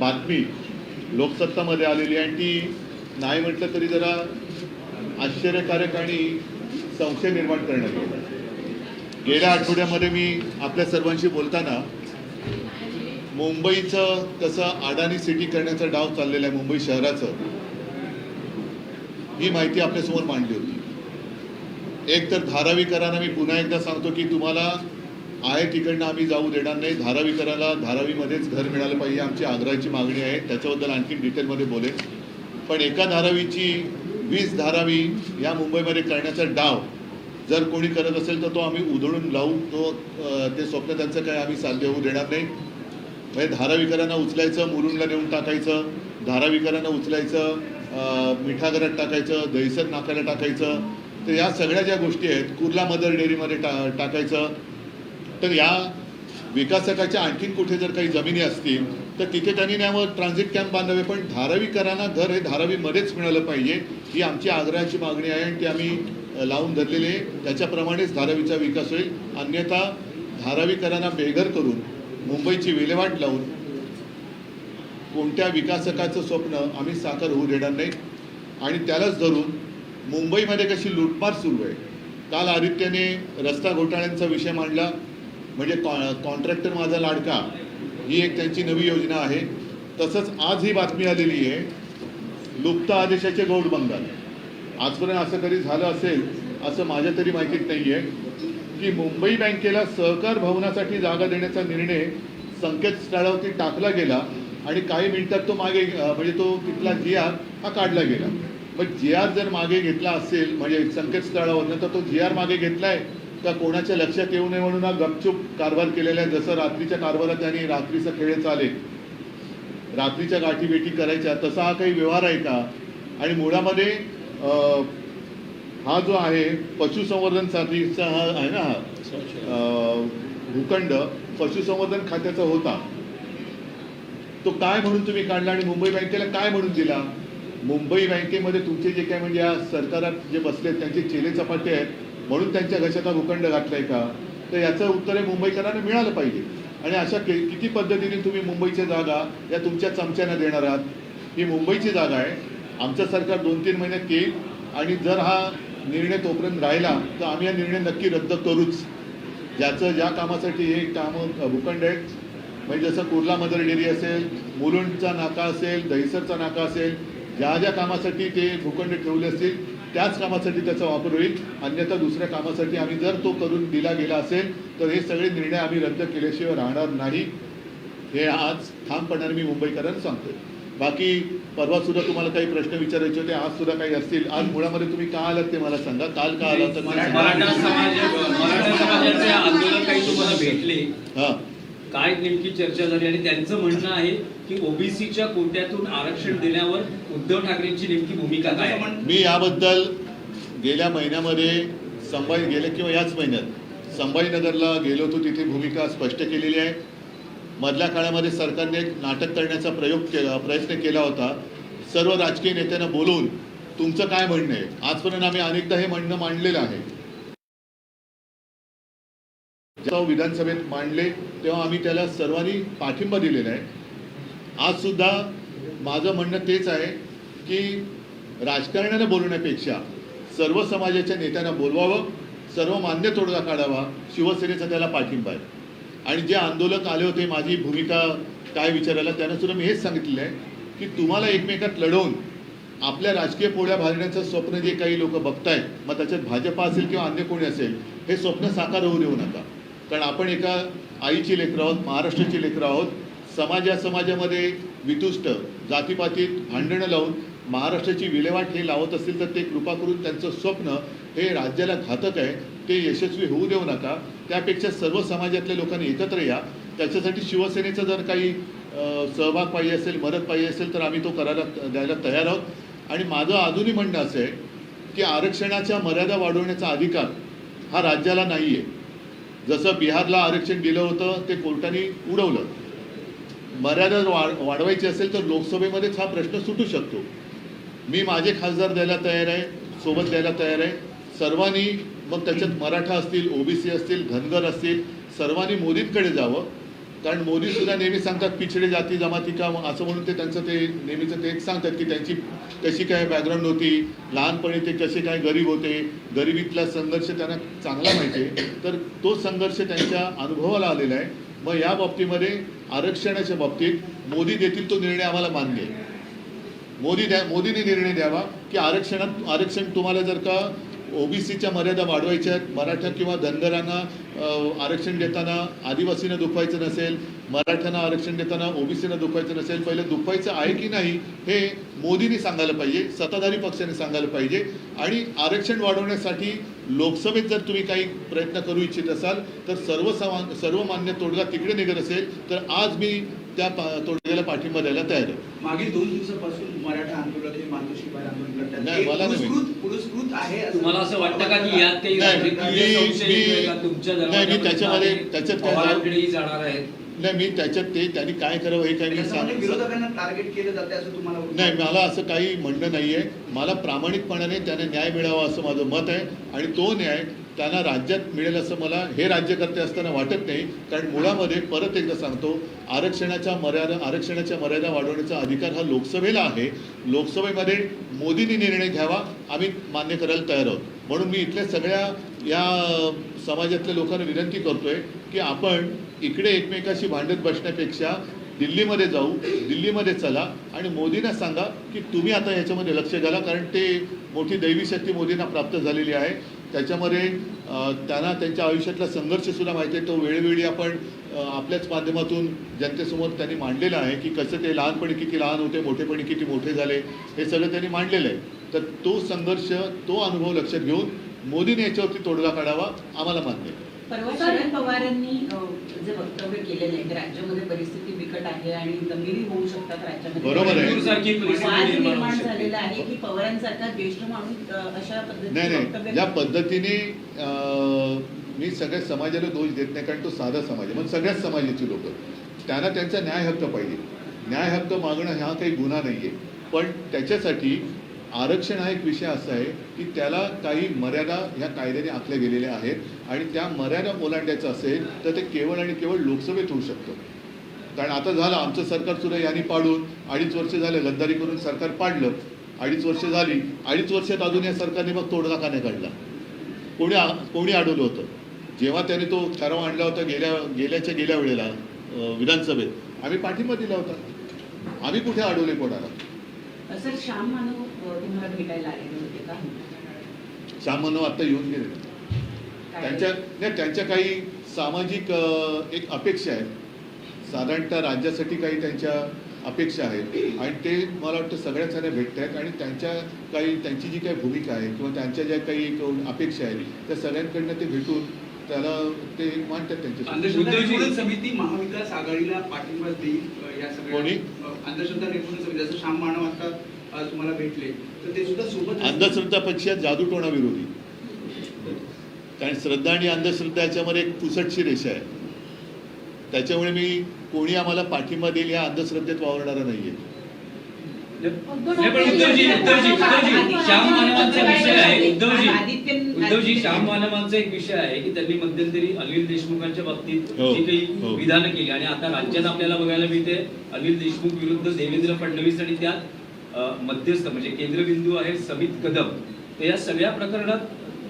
बातमी लोकसत्तामध्ये आलेली आहे आणि ती नाही म्हटलं तरी जरा आश्चर्यकारक आणि संशय निर्माण करण्यात येईल. गेल्या आठवड्यामध्ये मी आपल्या सर्वांशी बोलताना मुंबईचं कसं अडाणी सिटी करण्याचा डाव चाललेला आहे मुंबई शहराचं. ही माहिती आपल्यासमोर मांडली होती. एक तर धारावीकरांना मी पुन्हा एकदा सांगतो की तुम्हाला आहे तिकडनं आम्ही जाऊ देणार नाही. धारावीकराला धारावीमध्येच घर मिळालं पाहिजे आमची आग्रहाची मागणी आहे. त्याच्याबद्दल आणखी डिटेलमध्ये बोलेन. पण एका धारावीची वीस धारावी या मुंबईमध्ये करण्याचा डाव जर कोणी करत असेल तर तो आम्ही उधळून लावू. तो ते स्वप्न त्यांचं काय आम्ही साध्य होऊ देणार नाही. म्हणजे धारावीकरांना उचलायचं मुरुंडला नेऊन टाकायचं धारावीकरांना उचलायचं मिठागरात टाकायचं दहीसर नाकाला टाकायचं. तर या सगळ्या ज्या गोष्टी आहेत कुर्ला मदर डेअरीमध्ये टा टाकायचं. तर या विकासकाच्या आणखीन कुठे जर काही जमिनी असतील तर तिथे त्यांनी न्यावं ट्रान्झिट कॅम्प बांधावे. पण धारावीकरांना घर हे धारावीमध्येच मिळालं पाहिजे ही आमची आग्रहाची मागणी आहे आणि ती आम्ही लावून धरलेली आहे. त्याच्याप्रमाणेच धारावीचा विकास होईल. अन्यथा धारावीकरांना बेघर करून मुंबईची विल्हेवाट लावून कोणत्या विकासकाचं स्वप्न आम्ही साकार होऊ देणार नाही. आणि त्यालाच धरून मुंबईमध्ये कशी लूटमार सुरू आहे. काल आदित्यने रस्ता घोटाळ्यांचा विषय मांडला. म्हणजे कॉ कॉन्ट्रॅक्टर माझा लाडका ही एक त्यांची नवी योजना आहे. तसंच आज ही बातमी आलेली आहे लुप्त आदेशाचे गौड बंगाल. आजपर्यंत असं कधी झालं असेल असं माझ्या तरी माहितीत नाही आहे की मुंबई बँकेला सहकार भवनासाठी जागा देण्याचा निर्णय संकेतस्थळावरती टाकला गेला आणि काही मिनिटात तो मागे म्हणजे तो तिथला जी आर हा काढला गेला. मग जी आर जर मागे घेतला असेल म्हणजे संकेतस्थळावरनं तर तो जी आर मागे आहे त्या कोणाच्या लक्षात येऊ नये म्हणून हा गपचूप कारभार केलेला आहे. जसं रात्रीच्या कारभारात त्यांनी रात्रीचा खेळ चालेल रात्रीच्या गाठीभेटी करायच्या तसा हा काही व्यवहार आहे का? आणि मुळामध्ये अं, हा जो आहे पशुसंवर्धन साठीचा हा आहे ना हा भूखंड पशुसंवर्धन खात्याचा होता. तो काय म्हणून तुम्ही काढला आणि मुंबई बँकेला काय म्हणून दिला? मुंबई बँकेमध्ये तुमचे जे काय म्हणजे या सरकारात जे बसले त्यांचे चेले चपाटे आहेत. म्हणून त्यांच्या घशाचा भूखंड घातलाय का? तर याचं उत्तर हे मुंबईकरांना मिळालं पाहिजे. आणि अशा कि- किती पद्धतीने तुम्ही मुंबईच्या जागा या तुमच्या चमच्याना देणार आहात? ही मुंबईची जागा आहे. आमचं सरकार दोन तीन महिन्यात येईल. आणि जर हा निर्णय तोपर्यंत राहिला तर आम्ही हा निर्णय नक्की रद्द करूच. ज्याचं ज्या कामासाठी हे कामं भूखंड आहेत. म्हणजे जसं कुर्ला मदर डेअरी असेल मुलुंडचा नाका असेल दहिसरचा नाका असेल ज्या ज्या कामासाठी ते भूखंड ठेवले असतील त्याच कामासाठी त्याचा वापर होईल. अन्यथा दुसऱ्या कामासाठी आम्ही जर तो करून दिला गेला असेल तर हे सगळे निर्णय आम्ही रद्द केल्याशिवाय राहणार नाही. हे आज ठामपणाने मी मुंबईकरांना सांगतोय. बाकी परवा सुद्धा तुम्हाला काही प्रश्न विचारायचे होते आज सुद्धा काही असतील. आज मुळामध्ये तुम्ही का आलात ते मला सांगा. काल का आलात तर आंदोलन काही तुम्हाला भेटले? हा. काय नेमकी चर्चा झाली आणि त्यांचं म्हणणं आहे की ओबीसीच्या कोट्यातून आरक्षण देण्यावर उद्धव ठाकरेंची नेमकी भूमिका काय मी याबद्दल गेल्या महिन्यामध्ये संभाजी गेले किंवा याच महिन्यात संभाजीनगरला गेलो होतो तिथे भूमिका स्पष्ट केलेली आहे. मधल्या काळामध्ये सरकारने एक नाटक करण्याचा प्रयोग केला प्रयत्न केला होता. सर्व राजकीय नेत्यांना बोलवून तुमचं काय म्हणणं आहे? आजपर्यंत आम्ही अनेकदा हे म्हणणं मांडलेलं आहे. जेव्हा विधानसभेत मांडले तेव्हा आम्ही त्याला सर्वांनी पाठिंबा दिलेला आहे. आजसुद्धा माझं म्हणणं तेच आहे की राजकारण्याला बोलवण्यापेक्षा सर्व समाजाच्या नेत्यांना बोलवावं सर्व मान्य तोडगा काढावा शिवसेनेचा त्याला पाठिंबा आहे. आणि जे आंदोलक आले होते माझी भूमिका काय विचारायला त्यांना सुद्धा मी हेच सांगितलेलं आहे की तुम्हाला एकमेकात लढवून आपल्या राजकीय पोळ्या भाजण्याचं स्वप्न जे काही लोक बघतायत मग त्याच्यात भाजपा असेल किंवा अन्य कोणी असेल हे स्वप्न साकार होऊ देऊ नका. कारण आपण एका आईची लेकरं आहोत महाराष्ट्राची लेकरं आहोत समाजा समाजामध्ये वितुष्ट जातीपातीत भांडणं लावून महाराष्ट्राची विल्हेवाट हे लावत असतील तर ते कृपा करून त्यांचं स्वप्न हे राज्याला घातक आहे. ते यशस्वी होऊ देऊ नका. त्यापेक्षा सर्व समाजातल्या लोकांनी एकत्र या. त्याच्यासाठी शिवसेनेचा जर काही सहभाग पाहिजे असेल मदत पाहिजे असेल तर आम्ही तो करायला द्यायला तयार आहोत. आणि माझं अजूनही म्हणणं असं आहे की आरक्षणाच्या मर्यादा वाढवण्याचा अधिकार हा राज्याला नाही आहे जसं बिहारला आरक्षण दिलं होतं ते कोर्टाने उडवलं. मर्यादा जर वाढ वाढवायची असेल तर लोकसभेमध्येच हा प्रश्न सुटू शकतो. मी माझे खासदार द्यायला तयार आहे सोबत द्यायला तयार आहे. सर्वांनी मग त्याच्यात मराठा असतील ओबीसी असतील धनगर असतील सर्वांनी मोदींकडे जावं. कारण मोदी सुद्धा नेहमी सांगतात पिछडे जाती जमाती का असं म्हणून ते त्यांचं ते नेहमीचं ते एक सांगतात की त्यांची कशी काय बॅकग्राऊंड होती लहानपणी ते कसे काय गरीब होते गरिबीतला संघर्ष त्यांना चांगला माहिती आहे. तर तो संघर्ष त्यांच्या अनुभवाला आलेला आहे. मग या बाबतीमध्ये आरक्षणाच्या बाबतीत मोदी देतील तो निर्णय आम्हाला मान्य आहे. मोदी द्या मोदींनी निर्णय द्यावा की आरक्षणात आरक्षण तुम्हाला जर का ओबीसीच्या मर्यादा वाढवायच्या आहेत मराठा किंवा धनगरांना आरक्षण देताना आदिवासींना दुखवायचं नसेल मराठ्यांना आरक्षण देताना ओबीसीना दुखवायचं नसेल पहिले दुखवायचं आहे की नाही हे मोदींनी सांगायला पाहिजे सत्ताधारी पक्षाने सांगायला पाहिजे आणि आरक्षण वाढवण्यासाठी लोकसभेत जर तुम्ही काही प्रयत्न करू इच्छित असाल तर सर्वसमा सर्वमान्य तोडगा तिकडे निघत असेल तर आज मी त्या पा- तोडग्याला पाठिंबा द्यायला तयार आहे. मागील दोन दिवसापासून मराठा आंदोलक हे मातोश्री आंदोलन करतात. नाही, मला नाही पुरस्कृत आहे असं- तुम्हाला असं वाटतं का की यात काही नाही, मी- त्याच्यामध्ये- त्याच्यात काय- जाणार आहेत. नाही मी त्याच्यात ते त्यांनी काय करावं हे काही मी सांग? नाही मला असं काही म्हणणं नाही आहे मला प्रामाणिकपणाने त्याने न्याय मिळावा असं माझं मत आहे. आणि तो न्याय त्यांना राज्यात मिळेल असं मला हे राज्यकर्ते असताना वाटत नाही. कारण मुळामध्ये परत एकदा सांगतो आरक्षणाच्या मर्यादा आरक्षणाच्या मर्यादा वाढवण्याचा अधिकार हा लोकसभेला आहे. लोकसभेमध्ये मोदींनी निर्णय घ्यावा. आम्ही मान्य करायला तयार आहोत. म्हणून मी इथल्या सगळ्या या समाजातल्या लोकांना विनंती करतोय की आपण इकडे एकमेकाशी भांडत बसण्यापेक्षा दिल्लीमध्ये जाऊ दिल्लीमध्ये चला आणि मोदींना सांगा की तुम्ही आता याच्यामध्ये लक्ष घाला कारण ते मोठी दैवी शक्ती मोदींना प्राप्त झालेली आहे. त्याच्यामध्ये त्यांना त्यांच्या आयुष्यातला संघर्षसुद्धा माहिती आहे. तो वेळोवेळी आपण आपल्याच माध्यमातून जनतेसमोर त्यांनी मांडलेला आहे की कसं ते लहानपणी किती लहान होते मोठेपणी किती मोठे झाले हे सगळं त्यांनी मांडलेलं आहे. तर तो संघर्ष तो अनुभव लक्षात घेऊन मोदीने याच्यावरती तोडगा काढावा आम्हाला मान्य आहे. परवा शरद पवारांनी जे वक्तव्य केलेलं आहे की राज्यामध्ये परिस्थिती बिकट आहे आणि होऊ शकतात राज्यामध्ये. बरोबर आहे. निर्माण. झालेला आहे की पवारांसारखा ज्येष्ठ माणूस अशा ज्या पद्धतीने अं, मी सगळ्या समाजाला दोष देत नाही कारण तो साधा समाज आहे. मग सगळ्याच समाजाची लोक. त्यांना त्यांचा न्याय हक्क पाहिजे. न्याय हक्क मागणं हा काही गुन्हा नाही आहे पण त्याच्यासाठी आरक्षण हा एक विषय असा आहे की त्याला काही मर्यादा ह्या कायद्याने आखल्या गेलेल्या आहेत आणि त्या मर्यादा ओलांडायचं असेल तर ते केवळ आणि केवळ लोकसभेत होऊ शकतं. कारण आता झालं आमचं सरकार सुद्धा यांनी पाडून अडीच वर्ष झाले गद्दारी करून सरकार पाडलं. अडीच वर्ष झाली अडीच वर्षात अजून या सरकारने मग तोडगा का नाही काढला. कोणी कोणी अडवलं होतं? जेव्हा त्याने तो ठराव आणला होता गेल्या गेल्याच्या गेल्या वेळेला विधानसभेत आम्ही पाठिंबा दिला होता. आम्ही कुठे अडवले कोणाला? सर श्याम मानव तुम्हाला भेटायला आलेले होते का? श्याम मनोह आता येऊन गेले? त्यांच्या नाही त्यांच्या काही सामाजिक एक अपेक्षा आहेत. साधारणतः राज्यासाठी काही त्यांच्या अपेक्षा आहेत. आणि ते मला वाटतं सगळ्याच जण भेटत आहेत आणि त्यांच्या काही त्यांची जी काही भूमिका आहे किंवा त्यांच्या ज्या काही एक अपेक्षा आहेत त्या सगळ्यांकडनं ते भेटून त्याला ते मांडतात त्यांच्या समिती महाविकास आघाडीला पाठिंबा देईल या सगळ्या अंधश्रद्धा निर्मूलन समिती जसं श्याम मानव आता तुम्हाला भेटले तर ते सुद्धा सोबत अंधश्रद्धा पक्षात जादूटोणा विरोधी. कारण श्रद्धा आणि अंधश्रद्धा याच्यामध्ये एक पुसटशी रेषा आहे. त्याच्यामुळे मी कोणी आम्हाला पाठिंबा देईल या अंधश्रद्धेत वावरणारा नाहीये. नाही पण उद्धवजी उद्धवजी उद्धवजी श्याम मानवांचा विषय आहे? उद्धवजी. आदित्य- उद्धवजी श्याम मानवांचा एक विषय आहे की त्यांनी मध्यंतरी अनिल देशमुखांच्या बाबतीत हो, जी काही हो. विधानं केली आणि आता राज्यात आपल्याला बघायला मिळते अनिल देशमुख विरुद्ध देवेंद्र फडणवीस आणि त्यात मध्यस्थ म्हणजे केंद्रबिंदू आहे समित कदम. तर या सगळ्या प्रकरणात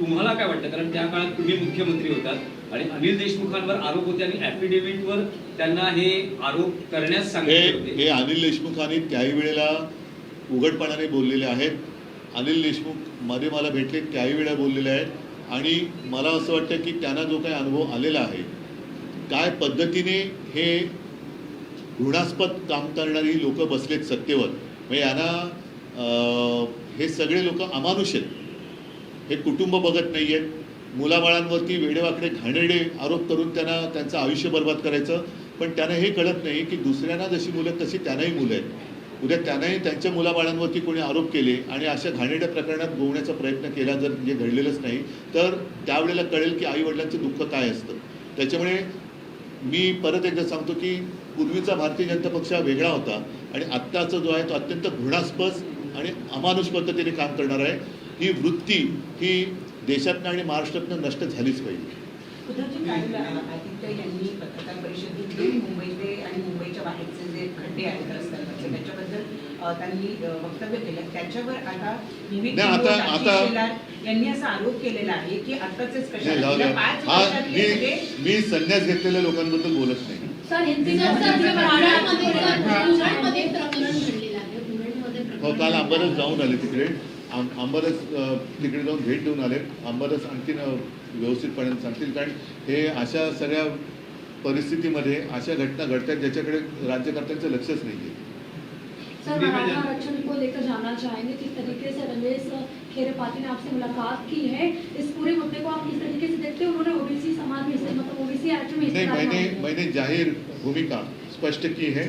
तुम्हाला काय वाटतं? कारण त्या काळात तुम्ही मुख्यमंत्री होतात आणि अनिल देशमुखांवर आरोप होते आणि ऍफिडेव्हिटवर त्यांना हे आरोप करण्यास सांगितले हे अनिल देशमुखांनी त्याही वेळेला उघडपणाने बोललेले आहेत. अनिल देशमुख मध्ये मला भेटले त्याही वेळा बोललेले आहेत. आणि मला असं वाटतं की त्यांना जो काही अनुभव आलेला आहे काय पद्धतीने हे घृणास्पद काम करणारी लोक बसलेत सत्तेवर. म्हणजे यांना हे सगळे लोक अमानुष आहेत. हे कुटुंब बघत नाही आहेत. मुलाबाळांवरती वेडेवाकडे घाणेरडे आरोप करून त्यांना त्यांचं आयुष्य बर्बाद करायचं. पण त्यांना हे कळत नाही की दुसऱ्यांना जशी मुलं आहेत, तशी त्यांनाही मुलं आहेत. उद्या त्यांनाही त्यांच्या मुलाबाळांवरती कोणी आरोप केले आणि अशा घाणेरड्या प्रकरणात गोवण्याचा प्रयत्न केला जर म्हणजे घडलेलंच नाही तर त्यावेळेला कळेल की आई वडिलांचं दुःख काय असतं. त्याच्यामुळे मी परत एकदा सांगतो की पूर्वीचा भारतीय जनता पक्ष हा वेगळा होता आणि आत्ताचा जो आहे तो अत्यंत घृणास्पद आणि अमानुष पद्धतीने काम करणार आहे. ही वृत्ती ही देशातनं आणि महाराष्ट्रातनं नष्ट झालीच पाहिजे. आदित्य यांनी पत्रकार परिषदेत जे आणि मुंबईच्या बाहेरचे जे खड्डे आहेत त्यांनी वक्तव्य केलं. त्याच्यावर आता विविध यांनी असा आरोप केलेला आहे की वर्षातले मी संन्यास घेतलेल्या लोकांबद्दल बोलत नाही. हो. काल आहे. जाऊन आले तिकडे. आम- आंबरस अ, तिकडे जाऊन भेट देऊन आले. आंबरस आणखीन व्यवस्थितपणे सांगतील. कारण हे अशा सगळ्या परिस्थितीमध्ये अशा घटना घडतात ज्याच्याकडे राज्यकर्त्यांचं लक्षच नाही आहे सर मराठा आरक्षण को लेकर जानना चाहेंगे किस तरीके से रमेश ने आपसे मुलाकात की है? इस पूरे मुद्दे को आप किस तरीके से देखते हैं? उन्होंने ओबीसी समाज में से मतलब ओबीसी में नहीं मैंने मैंने ज़ाहिर भूमिका स्पष्ट की है।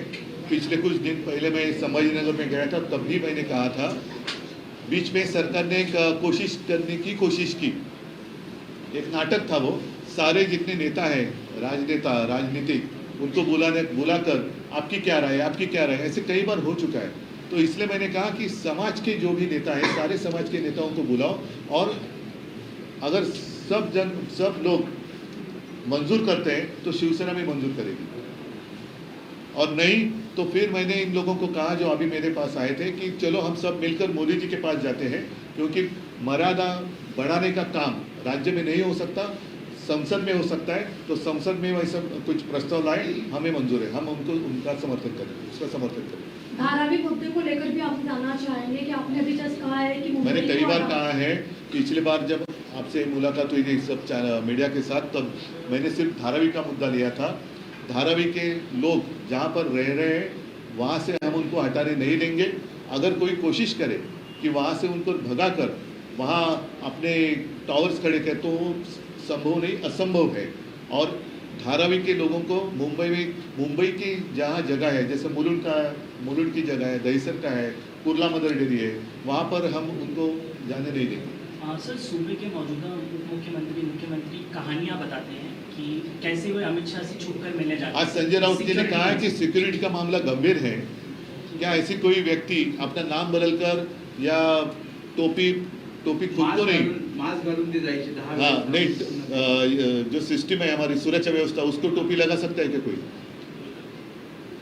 पिछले कुछ दिन पहले मैं संभाजीनगर में गया था तब भी मैंने कहा था बीच में सरकार ने एक कोशिश करने की कोशिश की। एक नाटक था वो। सारे जितने नेता हैं राजनेता राजनीतिक उनको बुलाने बुलाकर आपकी क्या राय है? आपकी क्या राय ऐसे कई बार हो चुका है। तो इसलिए मैंने कहा कि समाज के जो भी नेता है, सारे समाज के नेताओं को बुलाओ और अगर सब जन, सब लोग मंजूर करते हैं तो शिवसेना भी मंजूर करेगी। और नहीं तो फिर मैंने इन लोगों को कहा जो अभी मेरे पास आए थे कि चलो हम सब मिलकर मोदी जी के पास जाते हैं, क्योंकि मर्यादा बढ़ाने का काम राज्य में नहीं हो सकता। संसद में हो सकता है तो संसद में वैसा कुछ प्रस्ताव लाए हमें मंजूर है हम उनको उनका समर्थन करेंगे उसका समर्थन करेंगे धारावी मुद्दे को लेकर भी आप जानना चाहेंगे कि आपने अभी जस्ट कहा है कि मैंने कई बार कहा है पिछली बार जब आपसे मुलाकात हुई थी सब मीडिया के साथ तब मैंने सिर्फ़ धारावी का मुद्दा लिया था। धारावी के लोग जहाँ पर रह रहे हैं वहाँ से हम उनको हटाने नहीं देंगे। अगर कोई कोशिश करे कि वहाँ से उनको भगा कर वहाँ अपने टावर्स खड़े करें तो संभव नहीं असंभव है। और धारावी के लोगों को मुंबई में मुंबई की जहाँ जगह है जैसे मुलुंड का मुलुंड की जगह है दहीसर का है कुर्ला मदर डेरी है वहाँ पर हम उनको जाने नहीं देंगे हाँ, सर सूबे के मौजूदा मुख्यमंत्री मुख्यमंत्री कहानियाँ बताते हैं कि कैसे वे अमित शाह से छुपकर मिलने जाते आज संजय राउत जी ने कहा है कि सिक्योरिटी का मामला गंभीर है। क्या ऐसी कोई व्यक्ति अपना नाम बदलकर या टोपी टोपी को नहीं मास्क घालून हाँ. नहीं जो सिस्टम है हमारी सुरक्षा व्यवस्था उसको टोपी लगा सकता है क्या कोई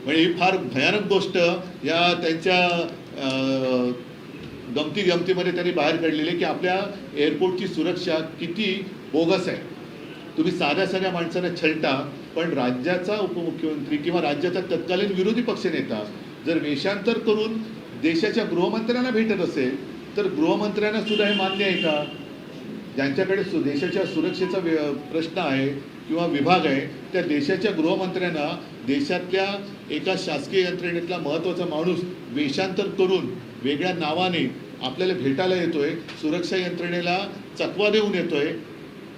म्हणजे ही फार भयानक गोष्ट या त्यांच्या गमती गमतीमध्ये त्यांनी बाहेर काढलेली आहे की आपल्या एअरपोर्टची सुरक्षा किती बोगस आहे तुम्ही साध्या साध्या माणसाला छलटा पण राज्याचा उपमुख्यमंत्री किंवा राज्याचा तत्कालीन विरोधी पक्षनेता जर वेषांतर करून देशाच्या गृहमंत्र्यांना भेटत असेल तर गृहमंत्र्यांना सुद्धा हे मान्य आहे का? ज्यांच्याकडे सु देशाच्या सुरक्षेचा व्य- प्रश्न आहे किंवा विभाग आहे त्या देशाच्या गृहमंत्र्यांना देशातल्या एका शासकीय यंत्रणेतला महत्त्वाचा माणूस वेषांतर करून वेगळ्या नावाने आपल्याला भेटायला येतोय सुरक्षा यंत्रणेला चकवा देऊन येतोय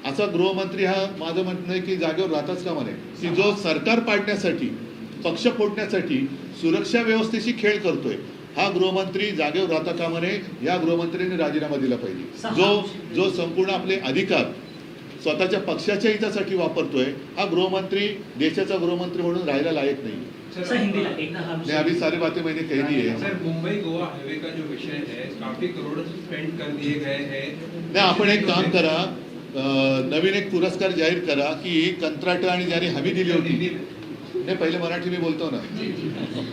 असा गृहमंत्री हा माझं म्हणणं आहे की जागेवर राहताच कामा नये. की जो सरकार पाडण्यासाठी पक्ष फोडण्यासाठी सुरक्षा व्यवस्थेशी खेळ करतोय हा गृहमंत्री जागेवर राहता कामा नये या गृहमंत्र्यांनी राजीनामा दिला पाहिजे. जो जो संपूर्ण आपले अधिकार स्वतःच्या पक्षाच्या हितासाठी वापरतोय हा गृहमंत्री देशाचा गृहमंत्री म्हणून राहायला लायक नाही अभी सारी बातें मैंने कह दी है सर मुंबई गोवा हाईवे का जो विषय है काफी करोड़ स्पेंड कर दिए गए हैं. नाही आपण एक काम करा नवीन एक पुरस्कार जाहीर करा की कंत्राट आणि ज्याने हमी दिली होती. म्हणजे पहिले मराठी मी बोलतो ना.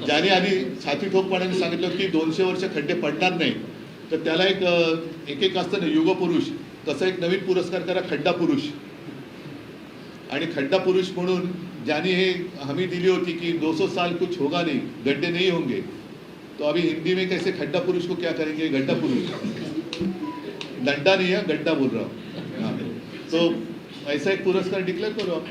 ज्याने आधी छाती ठोकपणाने सांगितलं की दोनशे वर्ष खड्डे पडणार नाही तर त्याला एक एक एक असतं ना युग पुरुष तसा एक नवीन पुरस्कार करा खड्डा पुरुष आणि खड्डा पुरुष म्हणून ज्याने हे हमी दिली होती कि 200 साल कुछ होगा नहीं गड्ढे नहीं होंगे तो अभी हिंदी में कैसे खड्डा पुरुष को क्या करेंगे? गड्ढा पुरुष डंडा नहीं है गड्ढा बोल रहा हूँ. तो ऐसा एक पुरस्कार डिक्लेयर करो आप.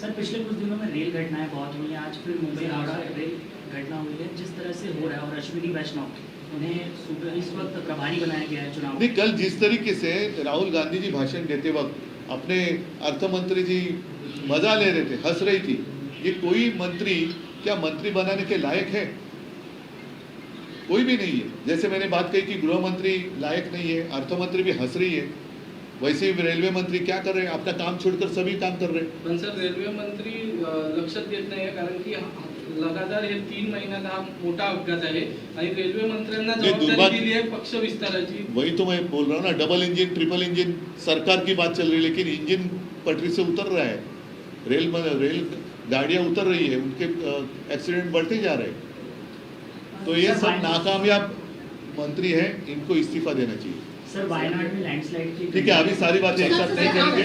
सर, पिछले कुछ दिनों में रेल घटनाएँ बहुत हुई हैं। आज फिर मुंबई हावड़ा रेल घटना हुई है, जिस तरह से हो रहा है, और अश्विनी वैष्णव, उन्हें इस वक्त प्रभारी बनाया गया है चुनाव। नहीं, कल जिस तरीके से राहुल गांधी जी भाषण देते वक्त अपने अर्थ मंत्री जी मज़ा ले रहे थे, हंस रही थी, ये कोई मंत्री, क्या मंत्री बनाने के लायक है? कोई भी नहीं है। जैसे मैंने बात कही कि गृह मंत्री लायक नहीं है अर्थ मंत्री भी हंस रही है वैसे ही रेलवे मंत्री क्या कर रहे हैं? अपना काम छोड़कर सभी काम कर रहे हैं। पण सर रेल्वे मंत्री अ, लक्षात देत नाही कारण की हा- लगातार हे तीन महिन्यात हा मोठा अपघात आहे आणि रेल्वे मंत्र्यांना जबाबदारी दिली आहे पक्ष विस्ताराची. वही तो मैं बोल रहा हूँ ना डबल इंजन ट्रिपल इंजन सरकार की बात चल रही है लेकिन इंजन पटरी से उतर रहा है। रेल में रेल गाड़ियाँ उतर रही है उनके एक्सीडेंट बढ़ते जा रहे हैं। तो ये सब नाकामयाब मंत्री हैं इनको इस्तीफा देना चाहिए। सर वायनाड में लैंडस्लाइड की ठीक है अभी सारी बातें एक साथ नहीं करेंगे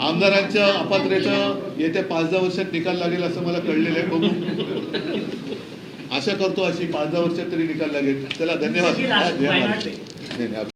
आमदारांच्या अपात्रेचं येत्या पाच दहा वर्षात निकाल लागेल असं मला कळलेलं आहे. बघू. आशा करतो अशी पाच दहा वर्षात तरी निकाल लागेल. चला धन्यवाद. सर,